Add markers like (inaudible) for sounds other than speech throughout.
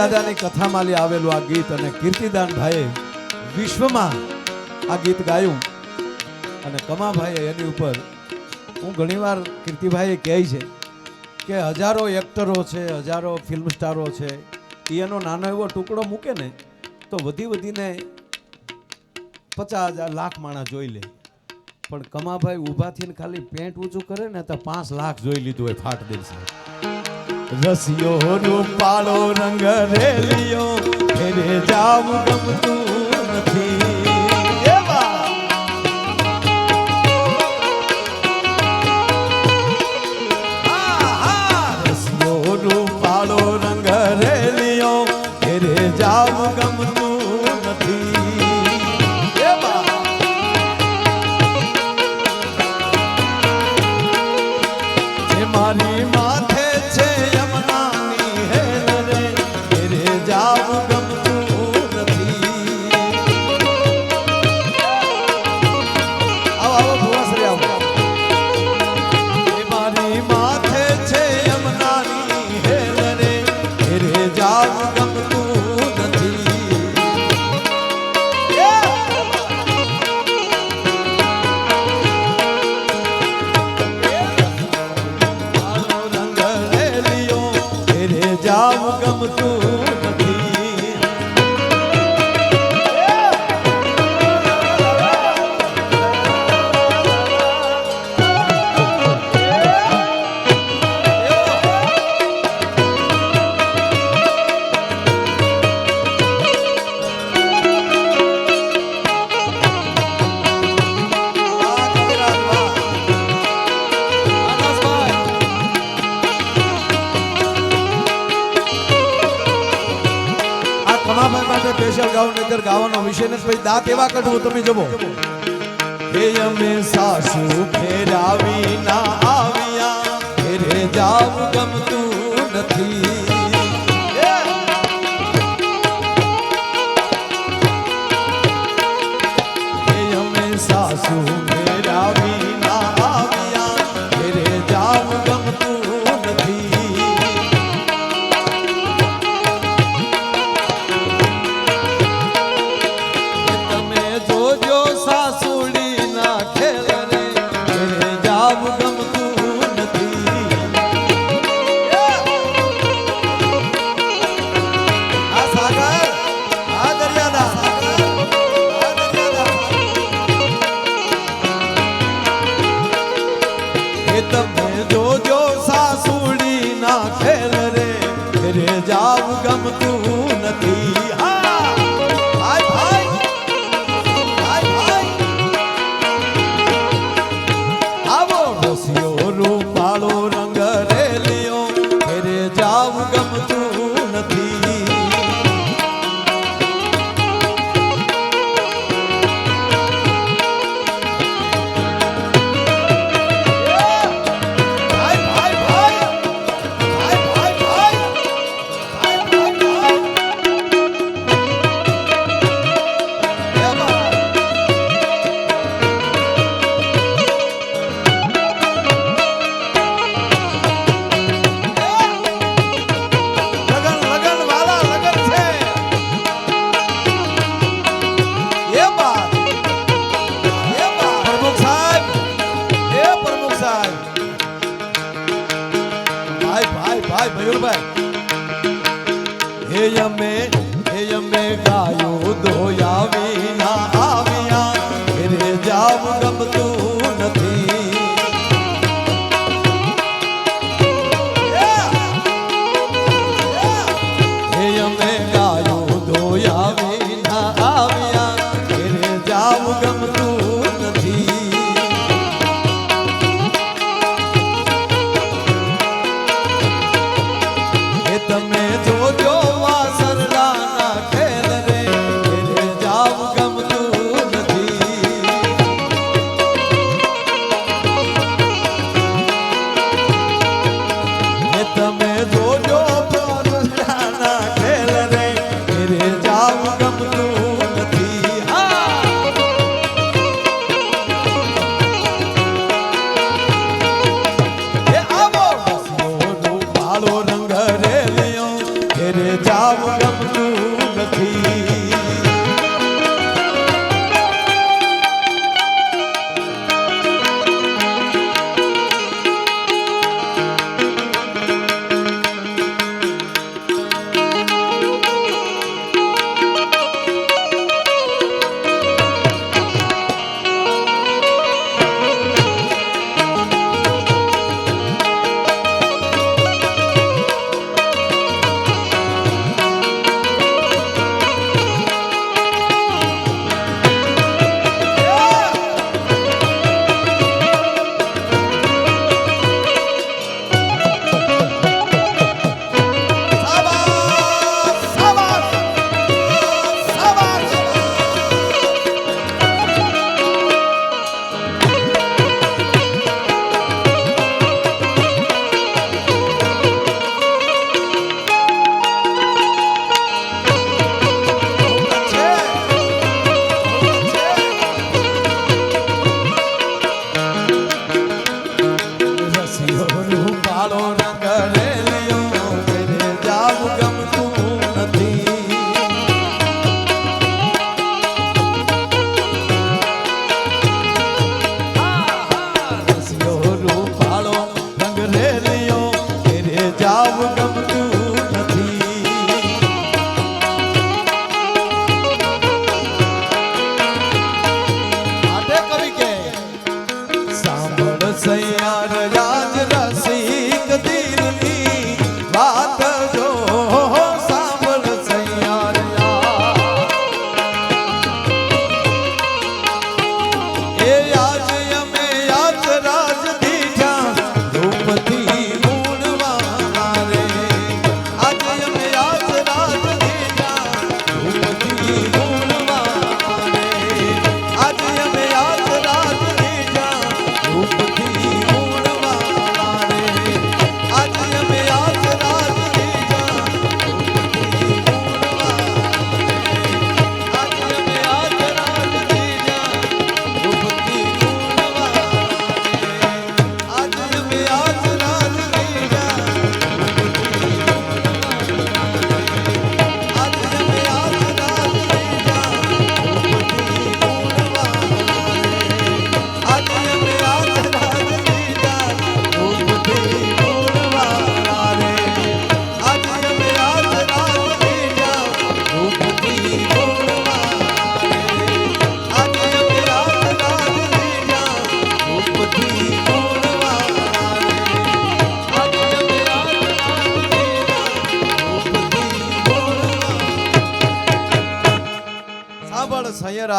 દાદાની કથામાલી આવેલું આ ગીત અને કીર્તિદાન ભાઈએ વિશ્વમાં આ ગીત ગાયું. અને કમાભાઈએ એની ઉપર, હું ઘણીવાર કીર્તિભાઈએ કહે છે કે હજારો એક્ટરો છે, હજારો ફિલ્મ સ્ટારો છે એ એનો નાનો એવો ટુકડો મૂકે ને, તો વધી વધીને પચાસ હજાર લાખ માણસ જોઈ લે. પણ કમાભાઈ ઊભા થઈને ખાલી પેન્ટ ઊંચું કરે ને તો પાંચ લાખ જોઈ લીધું હોય ફાટ દિલ છે નું પાળો રંગ રેલિયો. ફેરે જાવ ગમતું સ્પેશિયલ ગાઉન નહીતર ગાવાનો વિષય ને પછી દાંત એવા કાઢવું તમે જમો હે અમે સાસુ ફેરાવી ના આવ્યા? ફેરે જાવ ગમતું નથી. ઘરે જાવ ગમતું નથી. મયુરભાઈ હે અમે હે અમે ગાયો દોયા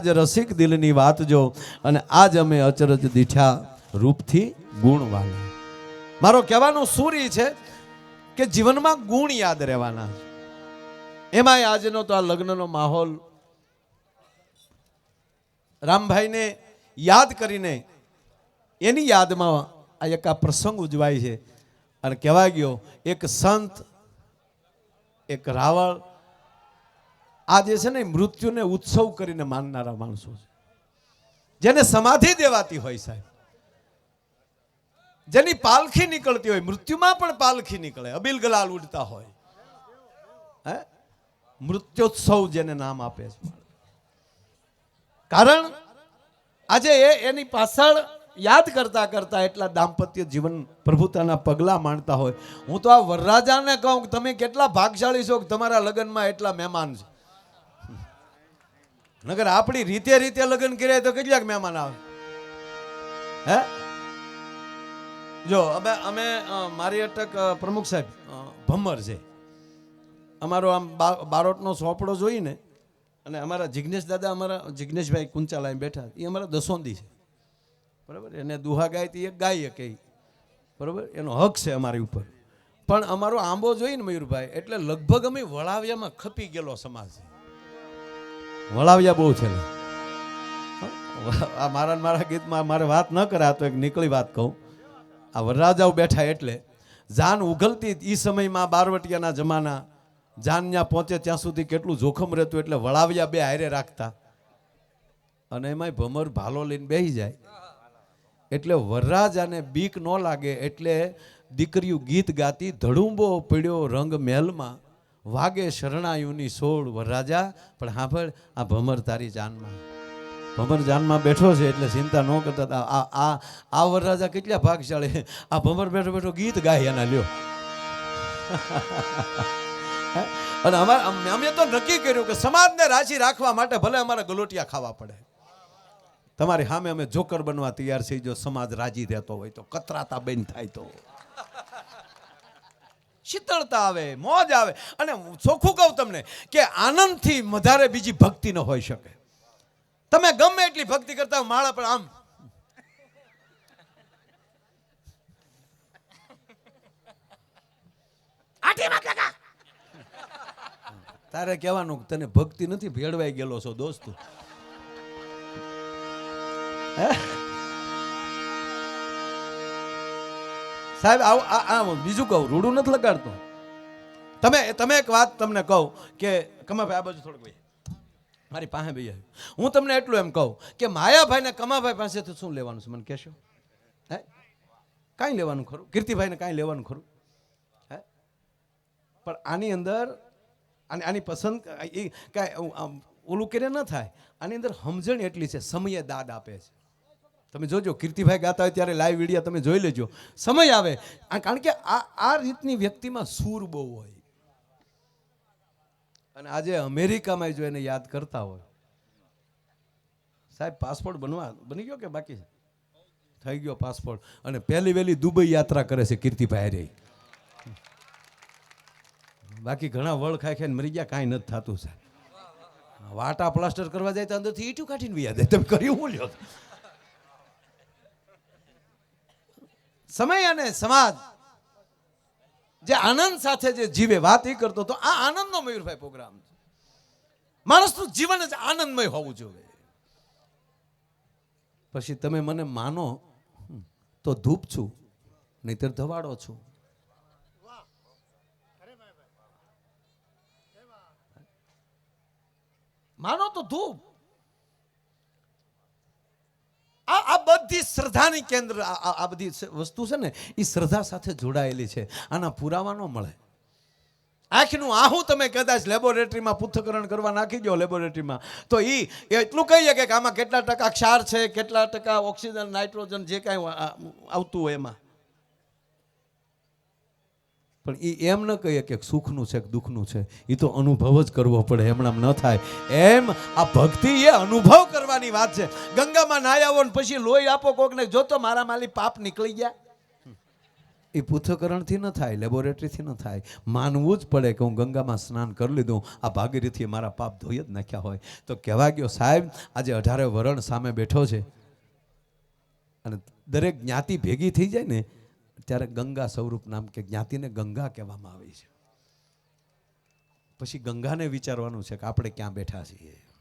સયરાજ રસિક દિલની વાત જો અને આજ અમે અચરજ દીઠા રૂપથી ગુણવાના. મારો કહેવાનો સૂરી છે કે જીવનમાં ગુણ યાદ રહેવાના. એમાંય આજનો તો આ લગ્નનો માહોલ રામભાઈને યાદ કરીને એની યાદમાં આ એક આ પ્રસંગ ઉજવાય છે. અને કહેવાય ગયો, એક સંત, એક રાવળ આ જે છે ને મૃત્યુને ઉત્સવ કરીને માનનારા માણસો છે. જેને સમાધિ દેવાતી હોય સાહેબ. જેની પાલખી નીકળતી હોય, મૃત્યુમાં પણ પાલખી નીકળે, અબિલ ગલાલ ઉડતા હોય. હે? મૃત્યોત્સવ જેને નામ આપે છે. કારણ આજે એ એની પાછળ યાદ કરતા કરતા એટલા દાંપત્ય જીવન પ્રભુતાના પગલા માણતા હોય. હું તો આ વરરાજાને કહું કે તમે કેટલા ભાગશાળી છો કે તમારા લગ્નમાં એટલા મહેમાન છે. નગર આપણી રીતે રીતે લગ્ન કર્યા તો કેટલાક મહેમાન આવે? હે? જો, અમે અમે મારી અટક પ્રમુખ સાહેબ ભમર છે. અમારો આમ બારોટનો સોપડો જોઈને અને અમારા જિજ્ઞેશ દાદા અમારા જિજ્ઞેશભાઈ કુંચાલા બેઠા એ અમારા દસોંદી છે. બરાબર? એને દુહા ગાય તે એક ગાય કે બરાબર? એનો હક છે અમારી ઉપર. પણ અમારો આંબો જોઈને મયુરભાઈ, એટલે લગભગ અમે વળાવ્યામાં ખપી ગયેલો સમાજ છે. વળાવ્યા બહુ છે. આ મારા મારા ગીતમાં મારે વાત ન કરે તો એક નીકળી વાત કહું. આ વરરાજાઓ બેઠા એટલે જાન ઉઘલતી એ સમયમાં બારવટિયાના જમાના જાન ત્યાં પહોંચે ત્યાં સુધી કેટલું જોખમ રહેતું એટલે વળાવ્યા બે હારે રાખતા. અને એમાંય ભમર ભાલો લઈને બેસી જાય. એટલે વરરાજાને બીક ન લાગે એટલે દીકરીઓ ગીત ગાતી ધડુંબો પડ્યો રંગ મહેલમાં. વાગે શરણાયુની સોળ વરરાજા પણ સાંભળ આ ભમર તારી જાનમાં. ભમર જાનમાં બેઠો છે એટલે ચિંતા ન કરતા આ આ આ વરરાજા કેટલા ભાગશાળી આ ભમર બેઠો બેઠો ગીત ગાય એના લ્યો. (laughs) અને અમારે અમે તો નક્કી કર્યું કે સમાજને રાજી રાખવા માટે ભલે અમારે ગલોટિયા ખાવા પડે. તમારી સામે અમે જોકર બનવા તૈયાર છીએ, જો સમાજ રાજી રહેતો હોય તો કતરાતા બેન થાય તો. શીતળતા આવે મોજ આવે. અને હું ચોખ્ખું કહું તમને કે આનંદથી વધારે બીજી ભક્તિ ન હોઈ શકે. તમે ગમે એટલી ભક્તિ કરતા હો, માળા પણ આમ. તારે કહેવાનું તને ભક્તિ નથી ભેળવાઈ ગયેલો છો દોસ્ત. હે? સાહેબ આ આ બીજું કહું, રૂડું નથી લગાડતો. તમે તમે એક વાત તમને કહું કે, કમાભાઈ, આ બાજુ થોડુંક મારી પાસે ભાઈ આવ્યું. હું તમને એટલું એમ કહું કે માયાભાઈને કમાભાઈ પાસેથી શું લેવાનું છે? મને કહેશો? હે? કાંઈ લેવાનું ખરું? કીર્તિભાઈને કાંઈ લેવાનું ખરું? હે? પણ આની અંદર, આની આની પસંદ એ કાંઈ ઓલું કરે ન થાય. આની અંદર સમજણ એટલી છે, સમયે દાદ આપે છે. તમે જોજો, કીર્તિભાઈ ગાતા હોય ત્યારે લાઈવ વીડિયો તમે જોઈ લેજો. સમય આવે. કારણ કે આ આ રીતની વ્યક્તિમાં સૂર બહુ હોય. અને આજે અમેરિકામાં જો એને યાદ કરતા હોય. સાહેબ પાસપોર્ટ બનવા, બની ગયો કે બાકી થઈ ગયો પાસપોર્ટ અને પહેલી વહેલી દુબઈ યાત્રા કરે છે કીર્તિભાઈ રે બાકી ઘણા વળ ખાઈ ખાઈને મરી ગયા, કાંઈ નથી થતું, સાહેબ. વાટા પ્લાસ્ટર કરવા જાય તો અંદરથી ઈટું કાઢીને વ્યા દે. તમે કર્યું હું લ્યો? સમય અને સમાજ. જે આનંદ સાથે જે જીવે વાત એ કરતો હતો, આ આનંદનો મયુરભાઈ પ્રોગ્રામ છે. માણસનું જીવન જ આનંદમય હોવું જોઈએ. પછી તમે મને માનો તો ધૂપ છું, નહીતર ધવાડો છું. માનો તો ધૂપ. આ આ બધી શ્રદ્ધાની કેન્દ્ર આ બધી વસ્તુ છે ને એ શ્રદ્ધા સાથે જોડાયેલી છે. આના પુરાવા ન મળે. આંખનું આહું તમે કદાચ લેબોરેટરીમાં પૃથ્થકરણ કરવા નાખી દો લેબોરેટરીમાં. તો એ એટલું કહીએ કે આમાં કેટલા ટકા ક્ષાર છે, કેટલા ટકા ઓક્સિજન, નાઇટ્રોજન, જે કાંઈ આવતું હોય એમાં. પણ એ એમ ન કહીએ કે સુખનું છે કે દુઃખનું છે. એ તો અનુભવ જ કરવો પડે એમણે ન થાય. એમ આ ભક્તિ એ અનુભવ કરવાની વાત છે. ગંગામાં નાહી આવો ને પછી લોહી આપો કોકને, જો તો મારા માલી પાપ નીકળી ગયા. એ પૃથ્થકરણથી ન થાય, લેબોરેટરીથી ન થાય. માનવું જ પડે કે હું ગંગામાં સ્નાન કરી લીધું, આ ભાગીરથી મારા પાપ ધોઈ જ નાખ્યા હોય. તો કહેવા ગયો, સાહેબ, આજે અઢારે વરણ સામે બેઠો છે. અને દરેક જ્ઞાતિ ભેગી થઈ જાય ને ત્યારે ગંગા સ્વરૂપ નામ કે જ્ઞાતિને ગંગા કહેવામાં આવી છે પછી ગંગાને વિચારવાનું છે કે આપણે ક્યાં બેઠા છીએ?